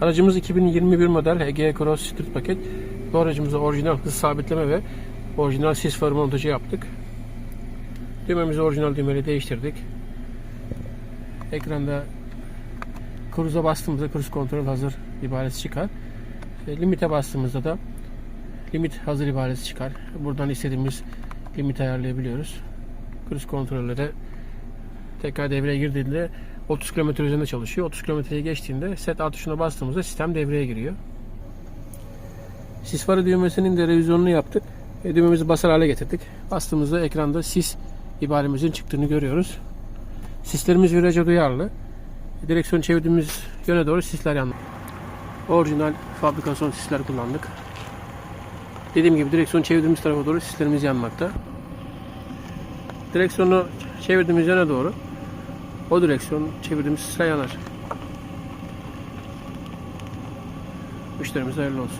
Aracımız 2021 model Ege Cross Street paket. Bu aracımıza orijinal hız sabitleme ve orijinal sis farı montajı yaptık. Düğmemizi orijinal düğmeyle değiştirdik. Ekranda cruise'a bastığımızda cruise kontrol hazır ibaresi çıkar. E, Limite bastığımızda da limit hazır ibaresi çıkar. Buradan istediğimiz limit ayarlayabiliyoruz. Cruise kontrolleri tekrar devreye girdiğinde 30 km üzerinde çalışıyor. 30 kilometreyi geçtiğinde set A tuşuna bastığımızda sistem devreye giriyor. Sis farı düğmesinin de revizyonunu yaptık. E, düğmemizi basar hale getirdik. Bastığımızda ekranda sis ibaremizin çıktığını görüyoruz. Sislerimiz viraja duyarlı. Direksiyon çevirdiğimiz yöne doğru sisler yandı. Orijinal fabrikasyon sisler kullandık. Dediğim gibi direksiyon çevirdiğimiz tarafa doğru sislerimiz yanmakta. Direksiyonu çevirdiğimiz yöne doğru o direksiyon çevirdiğimiz sisler yanar. Müşterimize hayırlı olsun.